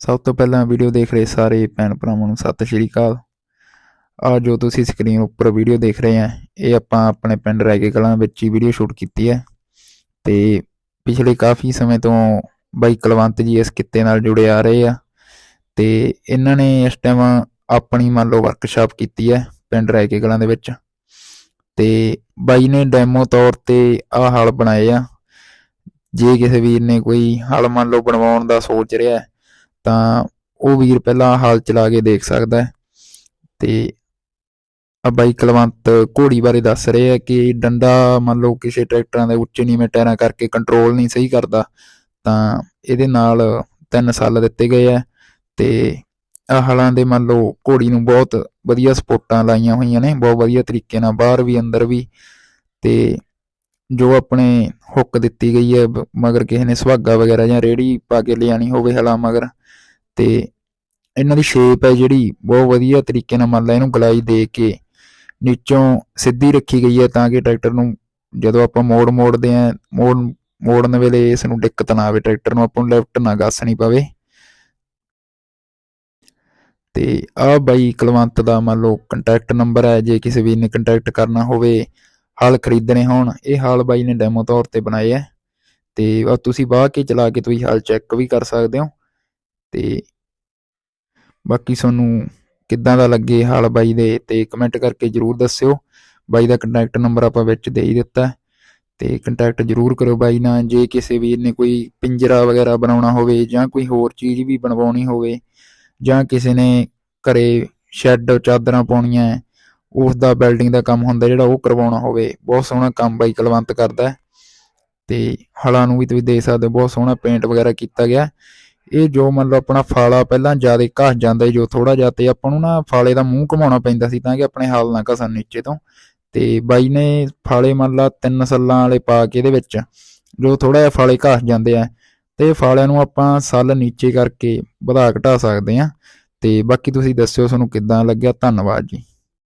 ਸਭ ਤੋਂ ਪਹਿਲਾਂ ਵੀਡੀਓ ਦੇਖ ਰਹੇ ਸਾਰੇ ਭੈਣ ਭਰਾਵਾਂ ਨੂੰ ਸਤਿ ਸ਼੍ਰੀ ਅਕਾਲ। ਆ ਜੋ ਤੁਸੀਂ ਸਕਰੀਨ ਉੱਪਰ ਵੀਡੀਓ ਦੇਖ ਰਹੇ ਆ ਇਹ ਆਪਾਂ ਆਪਣੇ ਪਿੰਡ ਰਾਏਕੇ ਕਲਾਂ ਵਿੱਚ ਹੀ ਵੀਡੀਓ ਸ਼ੂਟ ਕੀਤੀ ਹੈ। ਤੇ ਪਿਛਲੇ ਕਾਫੀ ਸਮੇਂ ਤੋਂ ਬਾਈ ਕੁਲਵੰਤ ਜੀ ਇਸ ਕਿੱਤੇ ਨਾਲ ਜੁੜੇ ਆ ਰਹੇ ਆ। ਤੇ ਇਹਨਾਂ ਨੇ ਇਸ ਟਾਈਮ ਆਪਣੀ ਮੰਨ ਲਓ ਵਰਕਸ਼ਾਪ ਕੀਤੀ ਹੈ ਪਿੰਡ ਰਾਏਕੇ ਕਲਾਂ ਦੇ ਵਿੱਚ। ਤੇ ਬਾਈ ਨੇ ਡੈਮੋ ਤੌਰ ਤੇ ਆਹ ਹਲ ਬਣਾਏ ਆ। ਜੇ ਕਿਸੇ ਵੀਰ ਨੇ ਕੋਈ ਹਲ ਮੰਨ ਲਓ ਬਣਵਾਉਣ ਦਾ ਸੋਚ ਰਿਹਾ ਹੈ, ਤਾਂ ਉਹ ਵੀਰ ਪਹਿਲਾਂ ਹਾਲ ਚਲਾ ਕੇ ਦੇਖ ਸਕਦਾ ਹੈ। ਤੇ ਆ ਬਾਈ ਕੁਲਵੰਤ ਘੋੜੀ ਬਾਰੇ ਦੱਸ ਰਹੇ ਆ ਕਿ ਡੰਡਾ ਮੰਨ ਲਓ ਕਿਸੇ ਟਰੈਕਟਰਾਂ ਦੇ ਉੱਚੇ ਨੀਵੇਂ ਟਾਇਰਾਂ ਕਰਕੇ ਕੰਟਰੋਲ ਨਹੀਂ ਸਹੀ ਕਰਦਾ, ਤਾਂ ਇਹਦੇ ਨਾਲ ਤਿੰਨ ਸਾਲ ਦਿੱਤੇ ਗਏ ਆ ਤੇ ਆ ਹਲਾਂ ਦੇ ਮੰਨ ਲਓ ਘੋੜੀ ਨੂੰ ਬਹੁਤ ਵਧੀਆ ਸਪੋਰਟਾਂ ਲਾਈਆਂ ਹੋਈਆਂ ਨੇ, ਬਹੁਤ ਵਧੀਆ ਤਰੀਕੇ ਨਾਲ ਬਾਹਰ ਵੀ, ਅੰਦਰ ਵੀ ਤੇ ਜੋ ਆਪਣੇ ਹੁੱਕ ਦਿੱਤੀ ਗਈ ਹੈ ਮਗਰ ਕਿਸੇ ਨੇ ਸੁਹਾਗਾ ਵਗੈਰਾ ਜਾਂ ਰੇੜੀ ਪਾ ਕੇ ਲਿਆਣੀ ਹੋਵੇ ਹਲਾਂ ਮਗਰ ਤੇ ਇਹਨਾਂ ਦੀ ਸ਼ੇਪ ਹੈ ਜਿਹੜੀ, ਬਹੁਤ ਵਧੀਆ ਤਰੀਕੇ ਨਾਲ ਮੰਨ ਲਾ ਇਹਨੂੰ ਗਲਾਈ ਦੇ ਕੇ ਨੀਚੋਂ ਸਿੱਧੀ ਰੱਖੀ ਗਈ ਹੈ ਤਾਂ ਕਿ ਟਰੈਕਟਰ ਨੂੰ ਜਦੋਂ ਆਪਾਂ ਮੋੜ ਮੋੜਦੇ ਆ ਮੋੜ ਮੋੜਨ ਵੇਲੇ ਇਸ ਨੂੰ ਦਿੱਕਤ ਨਾ ਆਵੇ, ਟਰੈਕਟਰ ਨੂੰ ਆਪਾਂ ਨੂੰ ਲੈਫਟ ਨਾ ਗੱਸਣੀ ਪਵੇ। ਤੇ ਆ ਬਾਈ ਕੁਲਵੰਤ ਦਾ ਮੰਨ ਲਓ ਕੰਟੈਕਟ ਨੰਬਰ ਹੈ, ਜੇ ਕਿਸੇ ਵੀਰ ਨੇ ਕੰਟੈਕਟ ਕਰਨਾ ਹੋਵੇ, ਹਲ ਖਰੀਦਣੇ ਹੋਣ, ਇਹ ਹਾਲ ਬਾਈ ਨੇ ਡੈਮੋ ਤੌਰ ਤੇ ਬਣਾਏ ਆ ਤੇ ਤੁਸੀਂ ਬਾਹ ਕੇ ਚਲਾ ਕੇ ਤੁਸੀਂ ਹਲ ਚੈੱਕ ਵੀ ਕਰ ਸਕਦੇ ਹੋ। ਤੇ ਬਾਕੀ ਤੁਹਾਨੂੰ ਕਿੱਦਾਂ ਦਾ ਲੱਗੇ ਹਾਲ ਬਾਈ ਦੇ ਤੇ ਕਮੈਂਟ ਕਰਕੇ ਜਰੂਰ ਦੱਸਿਓ। ਬਾਈ ਦਾ ਕੰਟੈਕਟ ਨੰਬਰ ਆਪਾਂ ਵਿੱਚ ਦੇ ਹੀ ਦਿੱਤਾ ਤੇ ਕੰਟੈਕਟ ਜਰੂਰ ਕਰੋ ਬਾਈ ਨਾਲ ਜੇ ਕਿਸੇ ਵੀਰ ਨੇ ਕੋਈ ਪਿੰਜਰਾ ਵਗੈਰਾ ਬਣਾਉਣਾ ਹੋਵੇ ਜਾਂ ਕੋਈ ਹੋਰ ਚੀਜ਼ ਵੀ ਬਣਵਾਉਣੀ ਹੋਵੇ ਜਾਂ ਕਿਸੇ ਨੇ ਘਰੇ ਸ਼ੈੱਡ ਚਾਦਰਾਂ ਪਾਉਣੀਆਂ ਹੈ, ਉਸ ਦਾ ਬਿਲਡਿੰਗ ਦਾ ਕੰਮ ਹੁੰਦਾ ਜਿਹੜਾ ਉਹ ਕਰਵਾਉਣਾ ਹੋਵੇ ਬਹੁਤ ਸੋਹਣਾ ਕੰਮ ਬਾਈ ਕਲਵੰਤ ਕਰਦਾ ਤੇ ਹਲਾਂ ਨੂੰ ਵੀ ਤੁਸੀਂ ਦੇਖ ਸਕਦੇ ਹੋ ਬਹੁਤ ਸੋਹਣਾ ਪੇਂਟ ਵਗੈਰਾ ਕੀਤਾ ਗਿਆ ਇਹ ਜੋ ਮੰਨ ਲਓ ਆਪਣਾ ਫਾਲਾ ਪਹਿਲਾਂ ਜ਼ਿਆਦਾ ਘਸ ਜਾਂਦਾ ਜੋ ਥੋੜਾ ਜਿਹਾ ਤੇ ਆਪਾਂ ਨੂੰ ਨਾ ਫਾਲੇ ਦਾ ਮੂੰਹ ਘੁਮਾਉਣਾ ਪੈਂਦਾ ਸੀ ਤਾਂ ਕਿ ਆਪਣੇ ਹਾਲ ਨਾ ਘਸਣ ਨੀਚੇ ਤੋਂ। ਤੇ ਬਾਈ ਨੇ ਫਾਲੇ ਮੰਨ ਲਾ ਤਿੰਨ ਸੱਲਾਂ ਵਾਲੇ ਪਾ ਕੇ ਇਹਦੇ ਵਿੱਚ, ਜੋ ਥੋੜਾ ਜਿਹਾ ਫਾਲੇ ਘਸ ਜਾਂਦੇ ਆ, ਤੇ ਫਾਲਿਆਂ ਨੂੰ ਆਪਾਂ ਸੱਲ ਨੀਚੇ ਕਰਕੇ ਵਧਾ ਘਟਾ ਸਕਦੇ ਆ। ਤੇ ਬਾਕੀ ਤੁਸੀਂ ਦੱਸਿਓ ਤੁਹਾਨੂੰ ਕਿੱਦਾਂ ਲੱਗਿਆ, ਧੰਨਵਾਦ ਜੀ।